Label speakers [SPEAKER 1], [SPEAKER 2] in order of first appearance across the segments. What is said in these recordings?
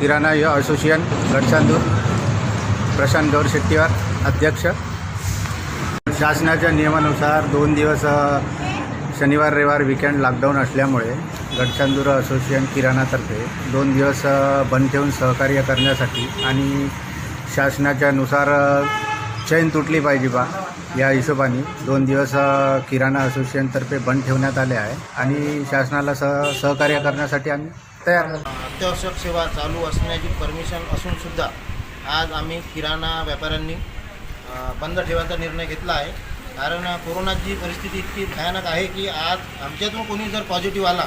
[SPEAKER 1] किराणा युवा असोसिएशन गडचांदूर प्रशांत गौर शेट्टीवार अध्यक्ष। शासनाच्या नियमानुसार दोन दिवस शनिवार रविवार विकेंड लॉकडाऊन असल्यामुळे गडचांदूर असोसिएशन किराणातर्फे दोन दिवस बंद ठेवून सहकार्य करण्यासाठी आणि शासनाच्यानुसार चैन तुटली पाहिजे बा या हिशोबाने. दोन दिवस किराणा असोसिएशनतर्फे बंद ठेवण्यात आले आहे. आणि शासनाला सह सहकार्य करण्यासाठी आम्ही तयार
[SPEAKER 2] अत्यावश्यक सेवा चालू असण्याची परमिशन असून सुद्धा आज आम्ही किराणा व्यापाऱ्यांनी बंद ठेवायचा निर्णय घेतला आहे. कारण कोरोनाची परिस्थिती इतकी भयानक आहे की आज आमच्यातून कोणी जर पॉझिटिव्ह आला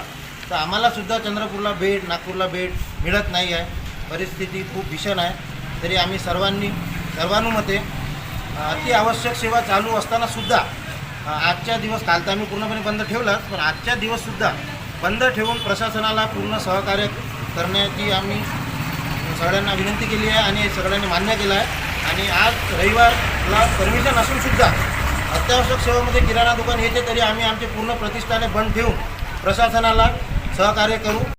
[SPEAKER 2] तर आम्हालासुद्धा चंद्रपूरला भेट नागपूरला भेट मिळत नाही आहे. परिस्थिती खूप भीषण आहे. तरी आम्ही सर्वांनी सर्वानुमते अतिआवश्यक अति आवश्यक सेवा चालू असतानासुद्धा सुद्धा आजच्या दिवस काल तर आम्ही पूर्णपणे बंद ठेवला पण आजच्या दिवससुद्धा बंद ठेवून प्रशासनाला पूर्ण सहकार्य करण्याची आम्ही सगळ्यांना विनंती केली आहे आणि सगळ्यांनी मान्य केलं आहे. आणि आज रविवारला परमिशन असूनसुद्धा अत्यावश्यक सेवेमध्ये किराणा दुकान येते तरी आम्ही आमचे पूर्ण प्रतिष्ठाने बंद ठेवून प्रशासनाला सहकार्य करू.